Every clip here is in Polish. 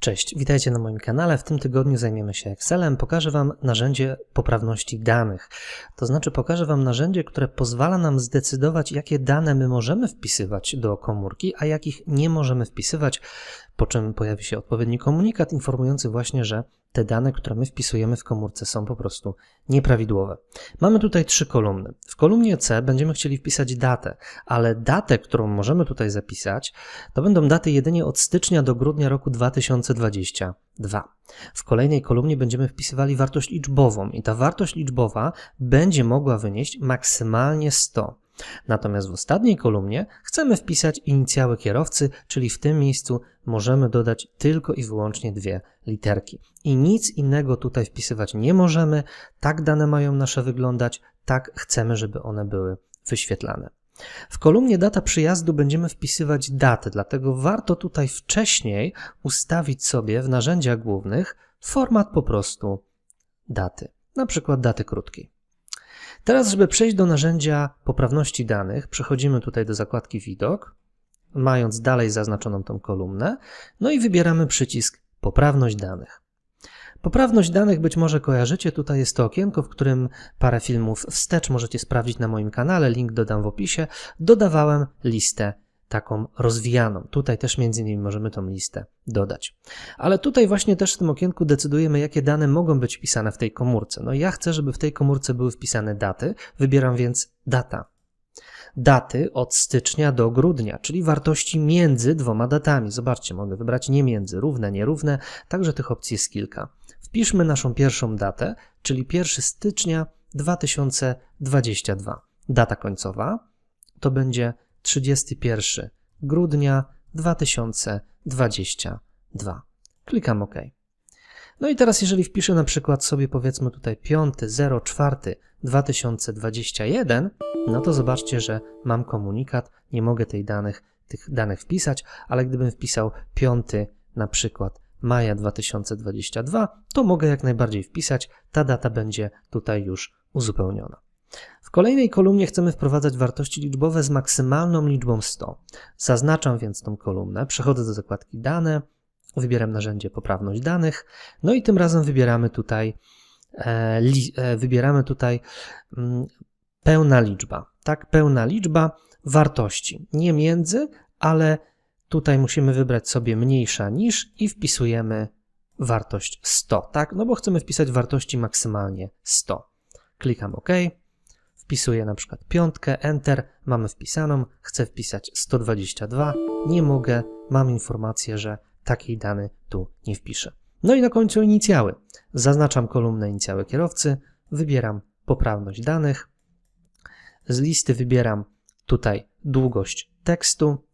Cześć, witajcie na moim kanale. W tym tygodniu zajmiemy się Excelem. Pokażę Wam narzędzie poprawności danych. To znaczy pokażę Wam narzędzie, które pozwala nam zdecydować, jakie dane my możemy wpisywać do komórki, a jakich nie możemy wpisywać, po czym pojawi się odpowiedni komunikat informujący właśnie, że te dane, które my wpisujemy w komórce są po prostu nieprawidłowe. Mamy tutaj trzy kolumny. W kolumnie C będziemy chcieli wpisać datę, ale datę, którą możemy tutaj zapisać, to będą daty jedynie od stycznia do grudnia roku 2022. W kolejnej kolumnie będziemy wpisywali wartość liczbową i ta wartość liczbowa będzie mogła wynieść maksymalnie 100. Natomiast w ostatniej kolumnie chcemy wpisać inicjały kierowcy, czyli w tym miejscu możemy dodać tylko i wyłącznie dwie literki. I nic innego tutaj wpisywać nie możemy. Tak dane mają nasze wyglądać, tak chcemy, żeby one były wyświetlane. W kolumnie data przyjazdu będziemy wpisywać datę, dlatego warto tutaj wcześniej ustawić sobie w narzędziach głównych format po prostu daty, na przykład daty krótkiej. Teraz, żeby przejść do narzędzia poprawności danych, przechodzimy tutaj do zakładki Widok, mając dalej zaznaczoną tą kolumnę, no i wybieramy przycisk Poprawność danych. Poprawność danych być może kojarzycie, tutaj jest to okienko, w którym parę filmów wstecz możecie sprawdzić na moim kanale, link dodam w opisie. Dodawałem listę taką rozwijaną. Tutaj też między innymi możemy tą listę dodać. Ale tutaj właśnie też w tym okienku decydujemy, jakie dane mogą być wpisane w tej komórce. No ja chcę, żeby w tej komórce były wpisane daty, wybieram więc data. Daty od stycznia do grudnia, czyli wartości między dwoma datami. Zobaczcie, mogę wybrać nie między, równe, nierówne, także tych opcji jest kilka. Wpiszmy naszą pierwszą datę, czyli 1 stycznia 2022. Data końcowa to będzie 31 grudnia 2022. Klikam OK. No i teraz, jeżeli wpiszę na przykład sobie powiedzmy tutaj 5.04.2021, no to zobaczcie, że mam komunikat, nie mogę tej danych, tych danych wpisać, ale gdybym wpisał 5 na przykład maja 2022, to mogę jak najbardziej wpisać, ta data będzie tutaj już uzupełniona. W kolejnej kolumnie chcemy wprowadzać wartości liczbowe z maksymalną liczbą 100. Zaznaczam więc tą kolumnę, przechodzę do zakładki dane, wybieram narzędzie poprawność danych, no i tym razem wybieramy tutaj, e, li, e, wybieramy tutaj mm, pełna liczba, tak, pełna liczba wartości, nie między, ale tutaj musimy wybrać sobie mniejsza niż i wpisujemy wartość 100, tak, no bo chcemy wpisać wartości maksymalnie 100. Klikam OK. Wpisuję na przykład piątkę, Enter, mamy wpisaną, chcę wpisać 122, nie mogę, mam informację, że takiej dany tu nie wpiszę. No i na końcu inicjały. Zaznaczam kolumnę inicjały kierowcy, wybieram poprawność danych, z listy wybieram tutaj długość tekstu,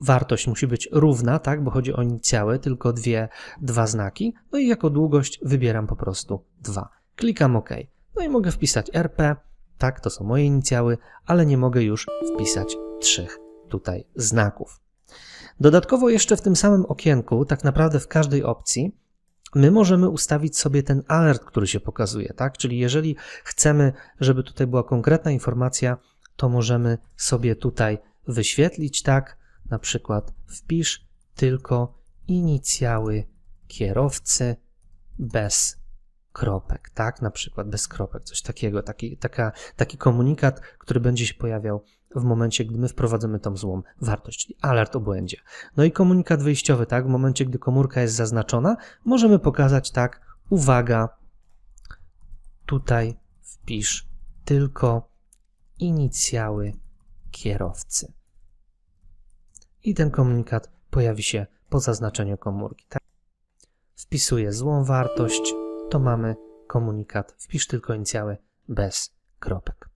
wartość musi być równa, tak, bo chodzi o inicjały, tylko dwie, dwa znaki, no i jako długość wybieram po prostu 2. Klikam OK. No i mogę wpisać RP, tak, to są moje inicjały, ale nie mogę już wpisać trzech tutaj znaków. Dodatkowo jeszcze w tym samym okienku, tak naprawdę w każdej opcji, my możemy ustawić sobie ten alert, który się pokazuje, tak? Czyli jeżeli chcemy, żeby tutaj była konkretna informacja, to możemy sobie tutaj wyświetlić, tak? Na przykład wpisz tylko inicjały kierowcy bez kropek, tak? Na przykład bez kropek, coś takiego, taki, taka, taki komunikat, który będzie się pojawiał w momencie, gdy my wprowadzamy tą złą wartość, czyli alert o błędzie. No i komunikat wyjściowy, tak? W momencie, gdy komórka jest zaznaczona, możemy pokazać tak, uwaga, tutaj wpisz tylko inicjały kierowcy. I ten komunikat pojawi się po zaznaczeniu komórki. Tak? Wpisuję złą wartość, to mamy komunikat, wpisz tylko inicjały bez kropek.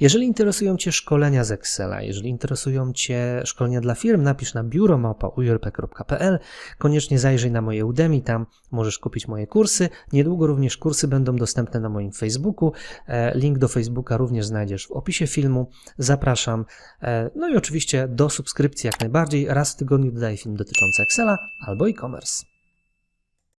Jeżeli interesują Cię szkolenia z Excela, jeżeli interesują Cię szkolenia dla firm, napisz na biuromałpa.urp.pl. Koniecznie zajrzyj na moje Udemy, tam możesz kupić moje kursy. Niedługo również kursy będą dostępne na moim Facebooku. E, link do Facebooka również znajdziesz w opisie filmu. Zapraszam. E, no i oczywiście do subskrypcji jak najbardziej. Raz w tygodniu dodaję film dotyczący Excela albo e-commerce.